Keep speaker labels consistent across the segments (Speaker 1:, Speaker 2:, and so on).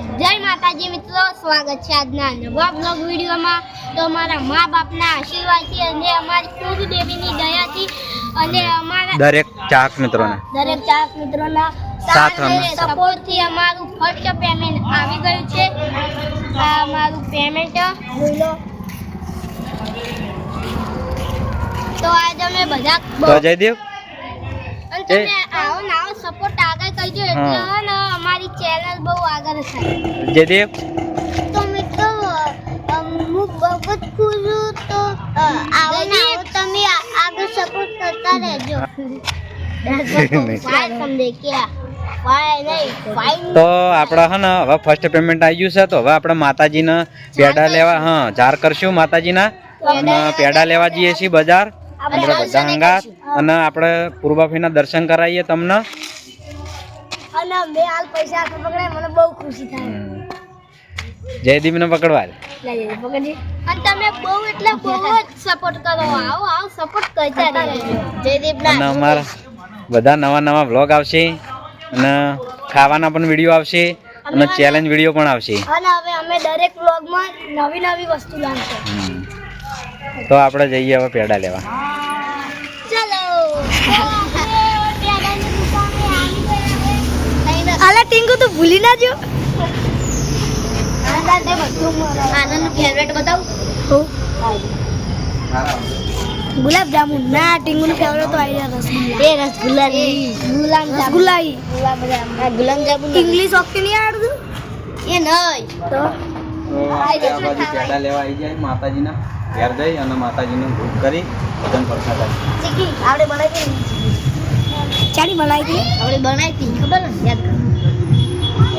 Speaker 1: જય માતાજી મિત્રો સ્વાગત છે આજના નવા બ્લોગ વિડીયોમાં. તો અમારા મા બાપના આશીર્વાદથી અને અમારી કુળ દેવીની દયાથી અને અમારા
Speaker 2: દરેક ચાહક મિત્રોને.
Speaker 1: દરેક ચાહક મિત્રોના
Speaker 2: સાથ
Speaker 1: અને સપોર્ટથી અમારું ફર્સ્ટ પેમેન્ટ આવી ગયું છે. આ અમારું પેમેન્ટ જોઈ તો આજ અમે બધા
Speaker 2: તો જયદેવ.
Speaker 1: અને તમે આવો ને આવો સપોર્ટ આગળ કરજો એટલે
Speaker 2: હા.
Speaker 1: ને અમારી ચેનલ બહુ આગળ થાય
Speaker 2: જયદેવ?
Speaker 1: તો મિત્રો અમ, હું બહુ જ ખુશ તો આવો ને આવો તમે આગળ સપોર્ટ કરતા રહેજો.
Speaker 2: તો આપણે હા ને હવે ફર્સ્ટ પેમેન્ટ આવી ગયું છે તો હવે આપણે માતાજીને પેડા લેવા હા જાર કરશું માતાજીના. અને પેડા લેવા જઈએ છીએ બજાર. આપણે બધા હંગાત અને આપણે પૂર્વાફીના દર્શન કરાવીએ તમને.
Speaker 1: અને મેં હાલ પૈસા હાથ પકડે મને બહુ ખુશી થાય.
Speaker 2: જયદીપને પકડવા પકડજી.
Speaker 1: અને તમે બહુ એટલે બહુ જ સપોર્ટ કરો. આવો આવો સપોર્ટ કરતા રહેજો જયદીપના.
Speaker 2: અને અમારા બધા નવા નવા વ્લોગ આવશે અને ખાવાના પણ વીડિયો આવશે અને ચેલેન્જ વીડિયો પણ આવશે.
Speaker 1: અને હવે અમે દરેક વ્લોગમાં નવી નવી વસ્તુ લાવશું.
Speaker 2: તો આપણે જઈએ હવે પેડા લેવા.
Speaker 1: ટીંગુ તો ભૂલી ના જો આનંદ ફેવરેટ બતાવું? ગુલાબ જામુ ના ટીંગુ નું ફેવરેટ તો આવી રસગુલ્લા. એ રસગુલ્લા ગુલાબ રસગુલ્લા ગુલાબ જામુન ઇંગ્લિશ ઓકે નહીં આવડતું? એ નહીં. તો?
Speaker 2: પેડા લેવા આવી જાય માતાજીના. ઘેર જઈ અને માતાજીનું ભૂખ કરી ભજન પ્રસાદ આપી.
Speaker 1: આપણે બનાવી આપણે બનાવી ખબર ને યાદ કર.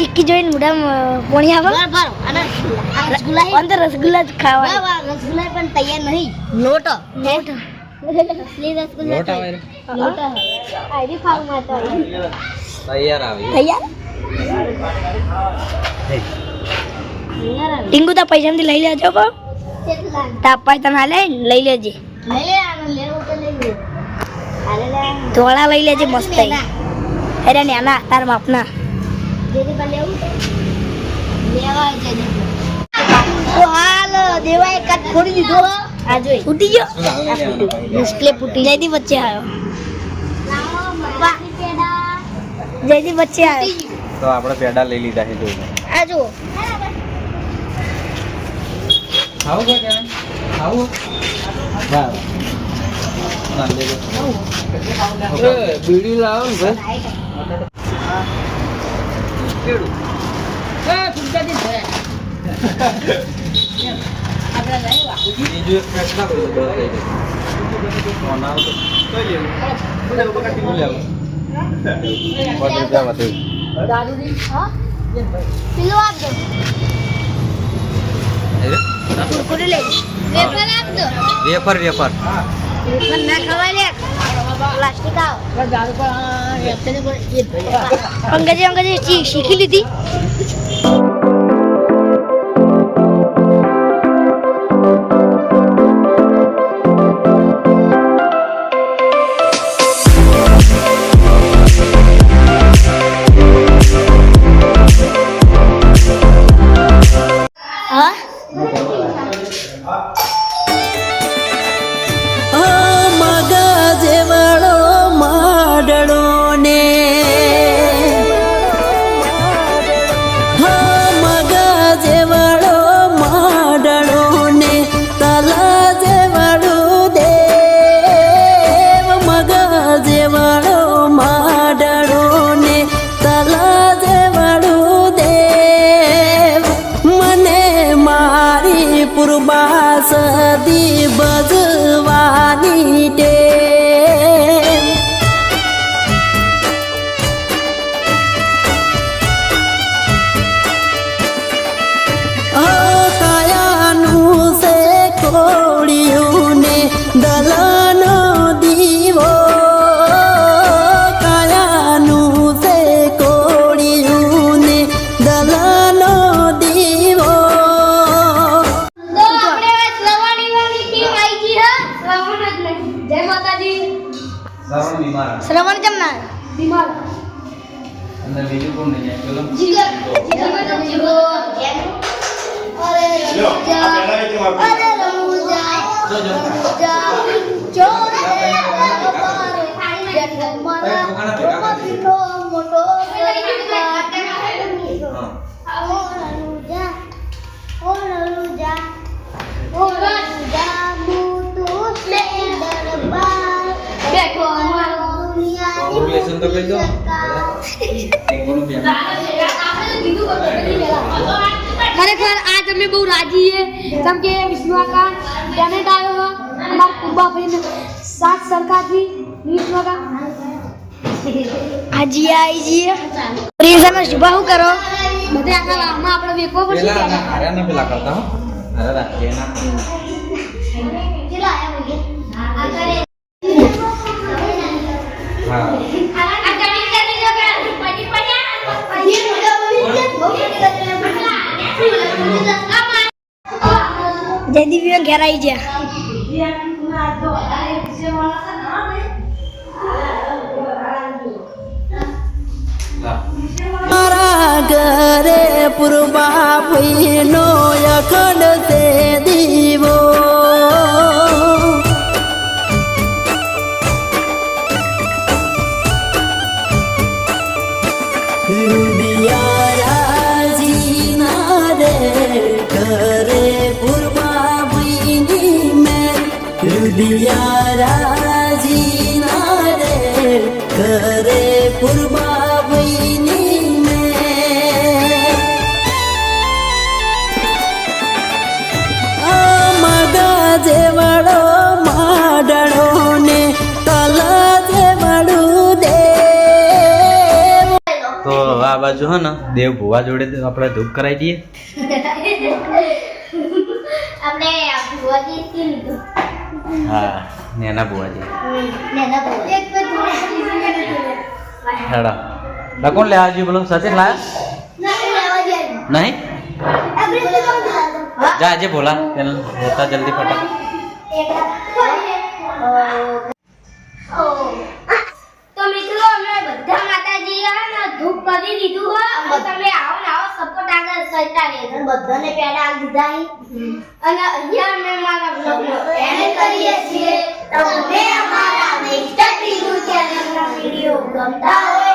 Speaker 1: ચીક્કી જોઈને મોઢામાં પોણી આવે. અંદર રસગુલ્લા જ ખાવા રસગુલ્લા પણ તૈયાર નહીં. લોટો. લોટો. અસલી રસગુલ્લા
Speaker 2: લોટ આવે.
Speaker 1: આઈડી ફાર્મમાં
Speaker 2: તૈયાર આવી.
Speaker 1: તૈયાર? ટીંગુ તા પૈસા માંથી લઈ લેજો કો તાપાય તને હાલે લઈ લેજે. લઈ લે આનો લેવું તો લઈ લે ધોળા લઈ લેજે મસ્ત અરે નાના તાર માપના તો હાલ દેવા એક કાચ ફોડી દીધો આ જોઈ. ફૂટી ગયો? ડિસ્પ્લે ફૂટી જયદી વચ્ચે આવ્યો. જયદી વચ્ચે આવ્યો.
Speaker 2: તો આપણે પેડા લઈ લીધા છે જોઈને.
Speaker 1: આ જો
Speaker 2: ખાવું છે કે ખાવું? બરાબર. બીડી લાવો ને બીજું એક પેક ના બધું બંધ થઈ જાય. ફોન આવે તો? કઈ લેવું? શું લેવું? પાંચ રૂપિયા વધુ.
Speaker 1: પેલું આપજો.
Speaker 2: હે?
Speaker 1: કુરકુરે લેજો. વેફર
Speaker 2: વેફર
Speaker 1: અંગ્રેજી અંગ્રેજી શીખી લીધી? कुर्बास दी बजवानी
Speaker 2: टे બીજું કોણ નહીં જાય ચલો
Speaker 1: જીગર જીગર તો જીગો અરે રમૂજા અરે રમૂજા
Speaker 2: જો જો
Speaker 1: રમૂજા ચોર હે દરબાર જગમના મોટો મોટો
Speaker 2: હા
Speaker 1: ઓ રમૂજા મોટો સે દરબાર બેઠો
Speaker 2: તો કહી દો.
Speaker 1: ખરેખર આજ અમે બહુ રાજી છીએ. કેમ કે વિષ્ણુકા ટેલેન્ટ આવ્યો અમારા કુબા ભાઈને સાત સરકારથી વિષ્ણુકા હાજી આઈ છીએ પ્રિયસનો શુભા શું કરો? બધે આખા ગામમાં આપણે વેકવો પડશે
Speaker 2: પેલા ના પેલા કરતા હો. હારે રાખીએ ના
Speaker 1: જયદીપ ઘેરાઈ ગયા.
Speaker 3: ઘરે પુરબા ભીનો અખંડ તે દીવો. રૂડિયારાજીના રે ભઈની મેં મગા માડળો ને તલા જેવડું દેવ
Speaker 2: તો આ બાજુ હે ને દેવ ભુવા જોડે આપણે ધૂપ કરાવી દઈએ.
Speaker 1: આપણે ભુવાજી થી લીધું.
Speaker 2: હા, નેના
Speaker 1: જોડે
Speaker 2: હેડા. લા, કોણ લેવા આવજો બોલો? સચિન લાયા?
Speaker 1: ના
Speaker 2: નહીં? જા, આજે બોલા. તેને હોતા જલ્દી ફટાફટ.
Speaker 1: તો મિત્રો, અમે બધા માતાજી ધૂપ કરી દીધું હોય તમે આવો. કઈતા વેગન બધાને પેડા આલ દીધા અને અહીંયા અમે મારા બ્લોગમાં એને કરીએ છીએ. તો તમને અમારા મિસ્ટર ટીનુ ચેનલના વિડિયો ગમતા હોય